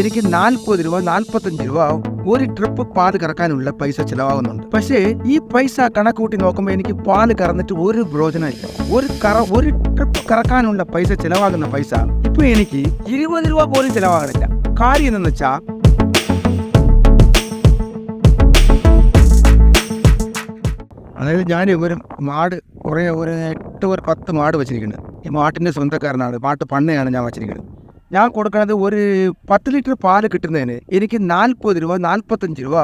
എനിക്ക് നാൽപ്പത് രൂപ നാൽപ്പത്തഞ്ച് രൂപ ഒരു ട്രിപ്പ് പാൽ കറക്കാനുള്ള പൈസ ചിലവാകുന്നുണ്ട്. പക്ഷേ ഈ പൈസ കണക്കൂട്ടി നോക്കുമ്പോൾ എനിക്ക് പാൽ കറന്നിട്ട് ഒരു പ്രയോജനമില്ല. ഒരു കറ ഒരു ട്രിപ്പ് കറക്കാനുള്ള പൈസ ചിലവാകുന്ന പൈസ ഇപ്പൊ എനിക്ക് ഇരുപത് രൂപ പോലും ചിലവാകുന്നില്ല കാര്യം എന്തെന്ന് വെച്ചാ അതായത് ഞാൻ ഒരു മാട് കുറേ ഒരു എട്ട് ഒരു പത്ത് മാട് വെച്ചിരിക്കുന്നത് ഈ മാട്ടിന്റെ സ്വന്തക്കാരനാണ് മാട്ട് പണ്ണയാണ് ഞാൻ വെച്ചിരിക്കുന്നത്. ഞാൻ കൊടുക്കുന്നത് ഒരു പത്ത് ലിറ്റർ പാൽ കിട്ടുന്നതിന് എനിക്ക് നാൽപ്പത് രൂപ നാൽപ്പത്തഞ്ച് രൂപ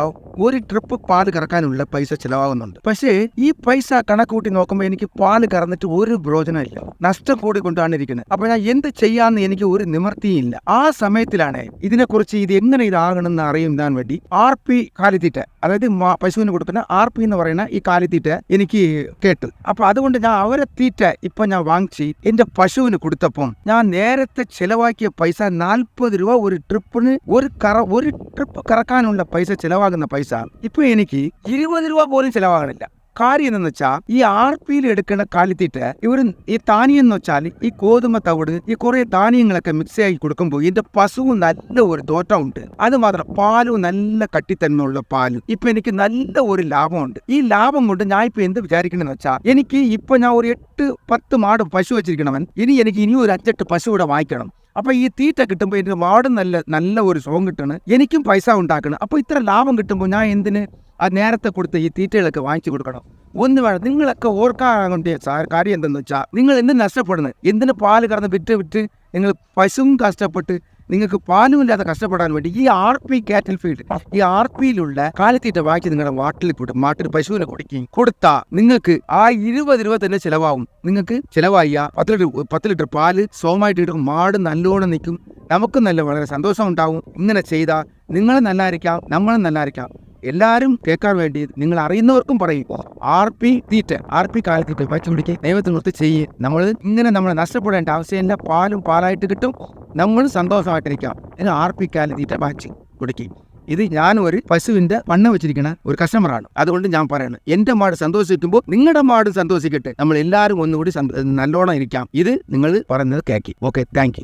ഒരു ട്രിപ്പ് പാൽ കറക്കാനുള്ള പൈസ ചിലവാകുന്നുണ്ട്. പക്ഷേ ഈ പൈസ കണക്കൂട്ടി നോക്കുമ്പോൾ എനിക്ക് പാൽ കറന്നിട്ട് ഒരു പ്രയോജനമില്ല നഷ്ടം കൂടിക്കൊണ്ടാണ് ഇരിക്കുന്നത്. അപ്പോൾ ഞാൻ എന്ത് ചെയ്യാന്ന് എനിക്ക് ഒരു നിവർത്തിയില്ല ആ സമയത്തിലാണ് ഇതിനെക്കുറിച്ച് ഇത് എങ്ങനെ ഇതാകണമെന്ന് അറിയുന്നതാൻ വേണ്ടി ആർ പി കാലിത്തീറ്റ അതായത് പശുവിന് കൊടുക്കുന്ന ആർ പി എന്ന് പറയുന്ന ഈ കാലിത്തീറ്റ എനിക്ക് കേട്ടു. അപ്പൊ അതുകൊണ്ട് ഞാൻ അവരെ തീറ്റ ഇപ്പൊ ഞാൻ വാങ്ങിച്ച് എന്റെ പശുവിന് കൊടുത്തപ്പം ഞാൻ നേരത്തെ ചെലവാക്കിയ പൈസ നാൽപ്പത് രൂപ ഒരു ട്രിപ്പിന് ഒരു കറ ഒരു ട്രിപ്പ് കറക്കാനുള്ള പൈസ ചിലവാകുന്ന പൈസ. ഇപ്പൊ എനിക്ക് ഇരുപത് രൂപ പോലും ചിലവാകണില്ല. കാര്യം എന്തെന്ന് വെച്ചാൽ ഈ ആർ പിയിൽ എടുക്കുന്ന കാലിത്തീറ്റ് ഇവർ ഈ താനിയം എന്ന് വെച്ചാൽ ഈ ഗോതമ്പ തവിട് ഈ കുറെ ധാന്യങ്ങളൊക്കെ മിക്സ് ആക്കി കൊടുക്കുമ്പോൾ ഇതിന്റെ പശുവും നല്ല ഒരു ഉണ്ട് അത് മാത്രം പാലും നല്ല കട്ടിത്തന്നുള്ള പാലും. ഇപ്പൊ എനിക്ക് നല്ല ഒരു ലാഭമുണ്ട്. ഈ ലാഭം കൊണ്ട് ഞാൻ ഇപ്പൊ എന്ത് വിചാരിക്കണമെന്ന് വെച്ചാൽ എനിക്ക് ഇപ്പൊ ഞാൻ ഒരു എട്ട് പത്ത് മാട് പശു വെച്ചിരിക്കണവൻ ഇനി എനിക്ക് ഇനി ഒരു അഞ്ചെട്ട് പശു കൂടെ വാങ്ങിക്കണം. അപ്പൊ ഈ തീറ്റ കിട്ടുമ്പോൾ എനിക്ക് വാട് നല്ല നല്ല ഒരു സുഖം കിട്ടണം. എനിക്കും പൈസ ഉണ്ടാക്കണം. അപ്പോൾ ഇത്ര ലാഭം കിട്ടുമ്പോൾ ഞാൻ എന്തിന് ആ നേരത്തെ കൊടുത്ത ഈ തീറ്റകളൊക്കെ വാങ്ങിച്ചു കൊടുക്കണം? ഒന്ന് വേണം. നിങ്ങളൊക്കെ ഓർക്കാകേണ്ടിയ കാര്യം എന്തെന്ന് വെച്ചാൽ നിങ്ങൾ എന്തിന് നഷ്ടപ്പെടുന്നത് എന്തിന് പാൽ കറന്ന് വിറ്റ് വിറ്റ് നിങ്ങൾ പശുവും കഷ്ടപ്പെട്ട് നിങ്ങൾക്ക് പാലുമില്ലാതെ കഷ്ടപ്പെടാൻ വേണ്ടി ഈ ആർ പി കാറ്റൽ ഫീഡ് ഈ ആർ പിയിലുള്ള കാലിത്തീറ്റ വാക്കി നിങ്ങളുടെ വാട്ടിൽ കൊടുക്കും മാട്ടിൽ പശുവിനെ കൊടുക്കുകയും കൊടുത്താൽ നിങ്ങൾക്ക് ആ ഇരുപത് രൂപ തന്നെ ചിലവാകും. നിങ്ങൾക്ക് ചിലവായി പത്ത് ലിറ്റർ പത്ത് ലിറ്റർ പാൽ സോമായിട്ട് കിട്ടും. മാട് നല്ലോണം നിൽക്കും. നമുക്ക് നല്ല വളരെ സന്തോഷം ഉണ്ടാവും ഇങ്ങനെ ചെയ്താൽ നിങ്ങൾ നല്ലായിരിക്കാം നമ്മളും നല്ലതായിരിക്കാം എല്ലാവരും കേൾക്കാൻ വേണ്ടി നിങ്ങൾ അറിയുന്നവർക്കും പറയും ആർ പി തീറ്റ ആർ പി കാലത്തീറ്റ വച്ചു പിടിക്കുക ദൈവത്തിന് നിർത്തി ചെയ്യുക. നമ്മൾ ഇങ്ങനെ നമ്മൾ നഷ്ടപ്പെടേണ്ട ആവശ്യമില്ല പാലും പാലായിട്ട് കിട്ടും. നമ്മൾ സന്തോഷമായിട്ടിരിക്കാം ഇത് ആർ പി കാലത്തീറ്റ പച്ച കുടിക്കും ഇത് ഞാൻ ഒരു പശുവിന്റെ പണ്ണ വെച്ചിരിക്കുന്ന ഒരു കസ്റ്റമറാണ് അതുകൊണ്ട് ഞാൻ പറയുന്നത് എന്റെ മാട് സന്തോഷിക്കുമ്പോൾ നിങ്ങളുടെ മാട് സന്തോഷിക്കട്ടെ. നമ്മൾ എല്ലാവരും ഒന്നുകൂടി നല്ലോണം ഇരിക്കാം. ഇത് നിങ്ങൾ പറയുന്നത് കേക്കി ഓക്കെ താങ്ക്